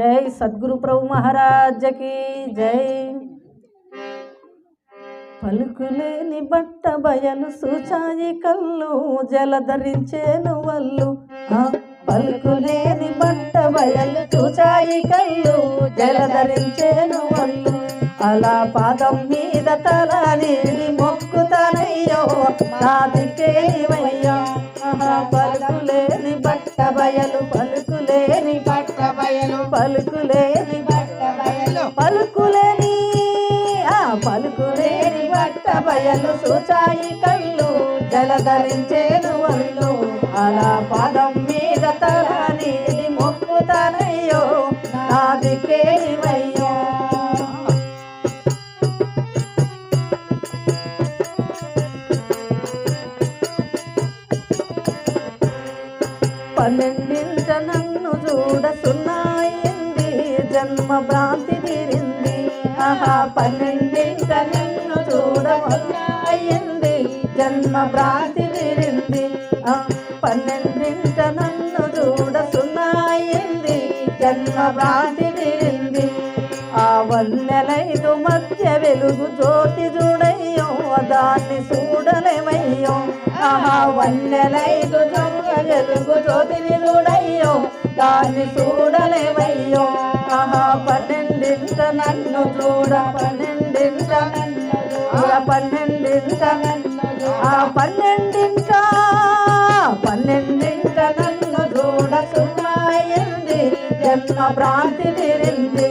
జై సద్గురు ప్రభు మహారాజకి జై. పలుకులేని బట్ట బయలు సూచాయి కళ్ళు జలధరించేను వల్లు పలుకులేని బట్ట బయలు సూచాయి కళ్ళు జలధరించేను వల్లు అలా పాదం మీద తల నీడి మొక్కుతానయ్యో నా దిక్కేవయ్యా పలుకులేని బట్ట బయలు పలు పలుకులేని పలుకులేని ఆ పలుకులేని బట్ట బయలు సూచాయి కళ్ళు జలధరించేను వల్లు అలా పాదం మీద తల పన్నెండింట నిన్ను చూడ జన్మ భ్రాతి విరింది. పన్నెండింట నన్ను చూడసున్నాయింది. జన్మ భ్రాతి విరింది. ఆ వన్నెలైదు మధ్య వెలుగు జ్యోతి చూడయ్యో దాన్ని చూడలేమయ్యో. ఆహా వన్నెలైదు జొంగ వెలుగు జ్యోతిని చూడయ్యో దాన్ని చూడలేమయ్యో. నన్ను చూడ పన్నెండింట చూడ పన్నెండింట ఆ పన్నెండింట పన్నెండింట నన్ను చూడ సుమాయింది జన్మ భ్రాంతి తిరింది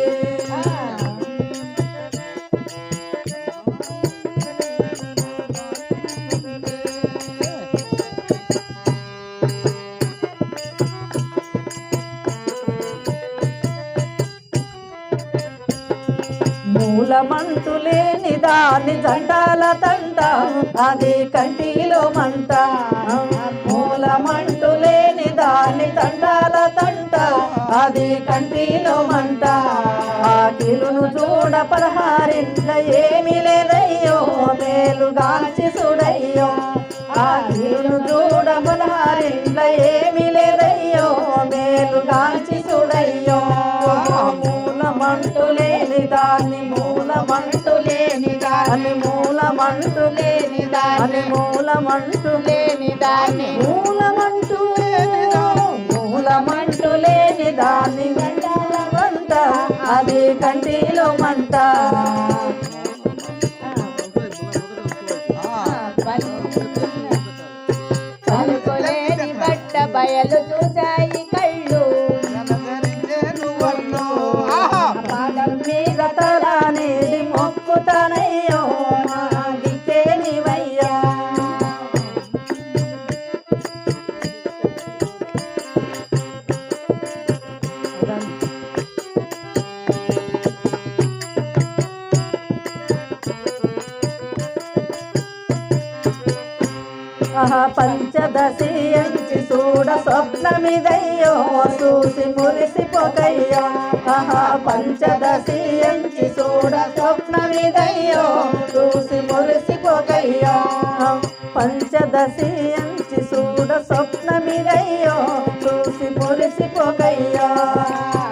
మూలమంటు లేని దాని జంటాల తంట అది కంటిలో మంట. మూలమంటు లేని దాని తంటాల తంట అది కంటిలో మంట. ఆకిలును చూడ పరహారింట్ల ఏమి లేదయ్యో మేలుగాంచి చూడయ్యో. ఆకిలును చూడ పరహారింట్ల ఏమి లేని దాన్ని మూలమంటు లేని దాన్ని మూలమంటు లేని దాన్ని మూలమంటూ మూలమంటూ లేని దాన్ని మంట అది కంటిలో మంట. పలుకులేని బట్ట బయలు చూశాయి కళ్ళు. పాదం మీద తల అనేది పంచదశి ఎంచి చూడ స్వప్నమిదయ్యో చూసి మురిసిపోకయ్యో. ఆహా పంచదశి ఎంచి చూడ స్వప్నమిదయ్యో చూసి మురిసిపోకయ్యో. పంచదశి ఎంచి చూడ స్వప్నమిదయ్యో చూసి మురిసిపోకయ్యో.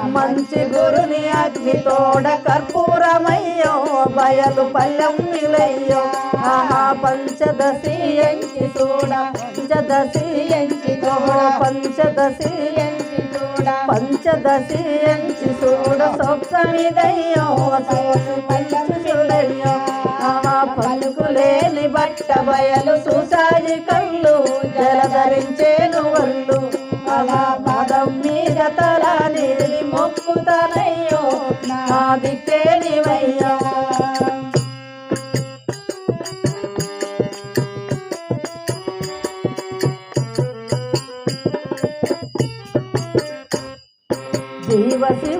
మంచి గురుని అగ్నితోడ కర్పూరమయ్యో బయలు పల్లెం నిలయ్యో. పంచదశి ఎంచి చూడ పంచదశి ఎంచి పంచదశి ఎంచి చూడ పంచదశి ఎంచి చూడ సొప్తమిదయ్యో పలుకులేని బట్ట బయలు చూసాయి కళ్ళు. జలధరించేను వల్లు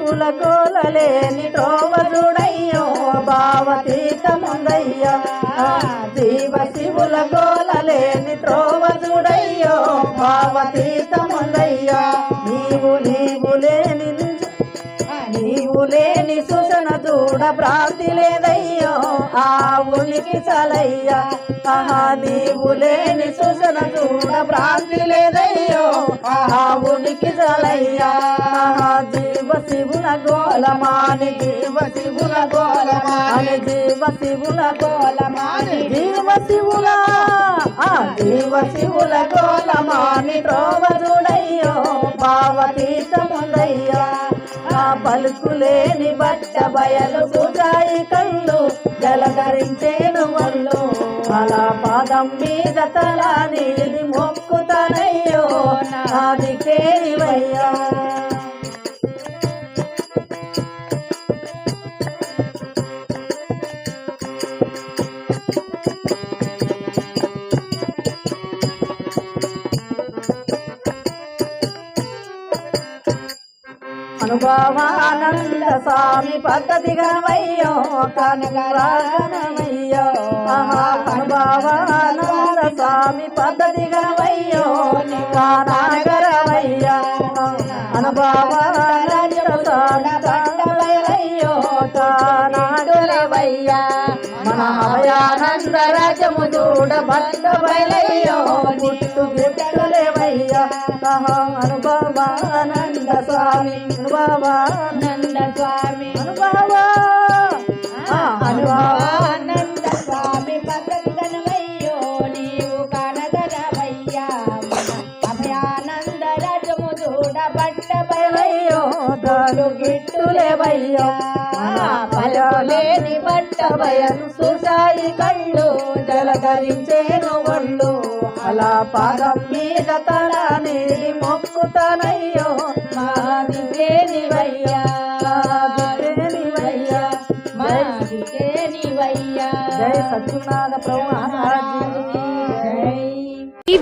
పూల కోలలేని త్రోవ చూడయ్యో భావతీతముందయ్యా. జీవ శివుల కోలలేని త్రోవ చూడయ్యో భావతీతముందయ్యా. నీవు నీవు లేని నీవు లేని సుసన చూడ భ్రాంతి లేదయ్యో. ఆ ఉనికి చలయ్యా. ఆహా నీవు లేని సుసన చూడ భ్రాంతి లేదయ్యో. ఆ ఉనికి చలయ్యా. ఆహా జీవ శివుల గోలమాని జీవ శివుల గోలమాని జీవ శివుల గోలమాని జీవ శివుల. జీవ శివుల గోలమాని త్రోవజుడయ్యో భావతీతముందయ్యా ఆ పలుకులేని బట్ట బయలు సుజాయి కళ్ళు. జలధరించేను వల్లు అలా పాదం మీద తల నీది మొక్కుతనయ్యో. నాది కేరి అనుభవానంద స్వామి పద్ధతి గణమయ్యో కనుగరాగణమయ్యో అనుభవానంద స్వామి పద్ధతి గణమయ్యో కానాగరమయ్యా అనుభవానంద స్వామి దండమయ్యో కానాగరమయ్యా మన అభయానంద రాజము చూడ బయలయ్యో పుట్టు దాలు గిట్టులేవయ్యో. పలుకులేని బట్ట భయం సుసాయి కళ్ళు జలధరించేను ఒళ్ళు. అలా పాదం మీద తల నీది మొక్కుతానయ్యో. మాదికేనివయ్యా మాదికేనివయ్యా జై మాదికేనివయ్యా జై సత్యనాథ ప్రభు మహారాజుకి